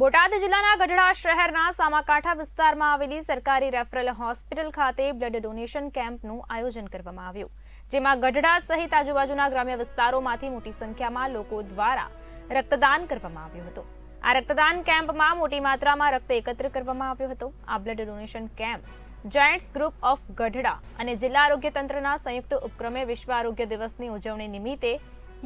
બોટાદ જિલ્લાના ગઢડા શહેરના સામાકાંઠા વિસ્તારમાં આવેલી સરકારી રેફરલ હોસ્પિટલ ખાતે બ્લડ ડોનેશન કેમ્પનું આયોજન કરવામાં આવ્યું, જેમાં ગઢડા સહિત આજુબાજુના ગ્રામ્ય વિસ્તારોમાંથી મોટી સંખ્યામાં લોકો દ્વારા રક્તદાન કરવામાં આવ્યું હતું. આ રક્તદાન કેમ્પમાં મોટી માત્રામાં રક્ત એકત્ર કરવામાં આવ્યો હતો. આ blood donation camp Giants group of Gadhada અને જિલ્લા આરોગ્ય તંત્રના સંયુક્ત ઉપક્રમે વિશ્વ આરોગ્ય દિવસની ઉજવણી નિમિત્તે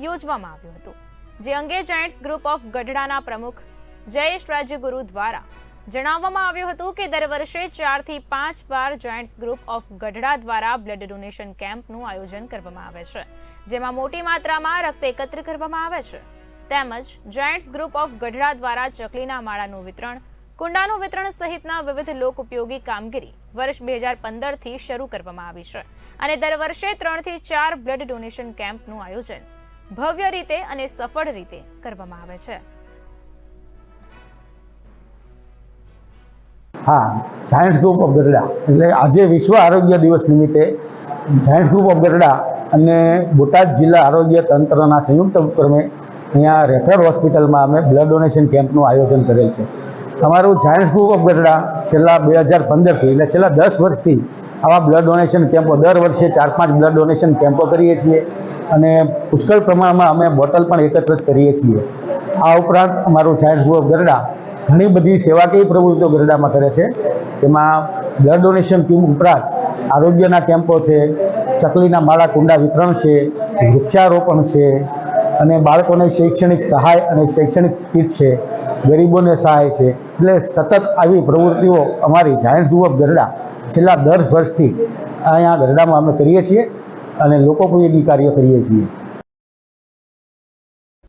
યોજવામાં આવ્યું હતું. જે અંગે જાયન્ટ્સ ગ્રુપ ઓફ ગઢડાના પ્રમુખ જયેશ રાજ્યગુરુ દ્વારા જણાવવામાં આવ્યું હતું કે દર વર્ષે ચારથી પાંચ વાર જાયન્ટ્સ ગ્રુપ ઓફ ગઢડા દ્વારા બ્લડ ડોનેશન કેમ્પનું આયોજન કરવામાં આવે છે, જેમાં મોટી માત્રામાં રક્ત એકત્ર કરવામાં આવે છે. તેમજ જાયન્ટ્સ ગ્રુપ ઓફ ગઢડા દ્વારા ચકલીના માળાનું વિતરણ, કુંડાનું વિતરણ સહિતના વિવિધ લોક ઉપયોગી કામગીરી વર્ષ બે હજાર પંદરથી શરૂ કરવામાં આવી છે અને દર વર્ષે ત્રણથી ચાર બ્લડ ડોનેશન કેમ્પનું આયોજન ભવ્ય રીતે અને સફળ રીતે કરવામાં આવે છે. હા સાયન્સ ગ્રુપ ઓફ ગઢડા. એટલે આજે વિશ્વ આરોગ્ય દિવસ નિમિત્તે સાયન્સ ગ્રુપ ઓફ ગઢડા અને બોટાદ જિલ્લા આરોગ્ય તંત્રના સંયુક્ત ઉપક્રમે અહીંયા રેફરલ હોસ્પિટલમાં અમે બ્લડ ડોનેશન કેમ્પનું આયોજન કરેલ છે. અમારું સાયન્સ ગ્રુપ ઓફ ગઢડા છેલ્લા બે હજાર પંદરથી એટલે છેલ્લા દસ વર્ષથી આવા બ્લડ ડોનેશન કેમ્પો, દર વર્ષે ચાર પાંચ બ્લડ ડોનેશન કેમ્પો કરીએ છીએ અને પુષ્કળ પ્રમાણમાં અમે બોટલ પણ એકત્રિત કરીએ છીએ. આ ઉપરાંત અમારું સાયન્સ ગ્રુપ ઓફ ગઢડા ઘણી બધી સેવાકીય પ્રવૃત્તિઓ ગરડામાં કરે છે? તેમાં બ્લડ ડોનેશન ટીમ ઉપરાંત આરોગ્યના કેમ્પો છે, ચકલીના માળા કુંડા વિતરણ છે, વૃક્ષારોપણ છે અને બાળકોને શૈક્ષણિક સહાય અને શૈક્ષણિક કીટ છે, ગરીબોને સહાય છે. એટલે સતત આવી પ્રવૃત્તિઓ અમારી સાયન્સ ગ્રુપ ઓફ ગરડા છેલ્લા દસ વર્ષથી અહીંયા ગરડામાં અમે કરીએ છીએ અને લોકોપયોગી કાર્ય કરીએ છીએ.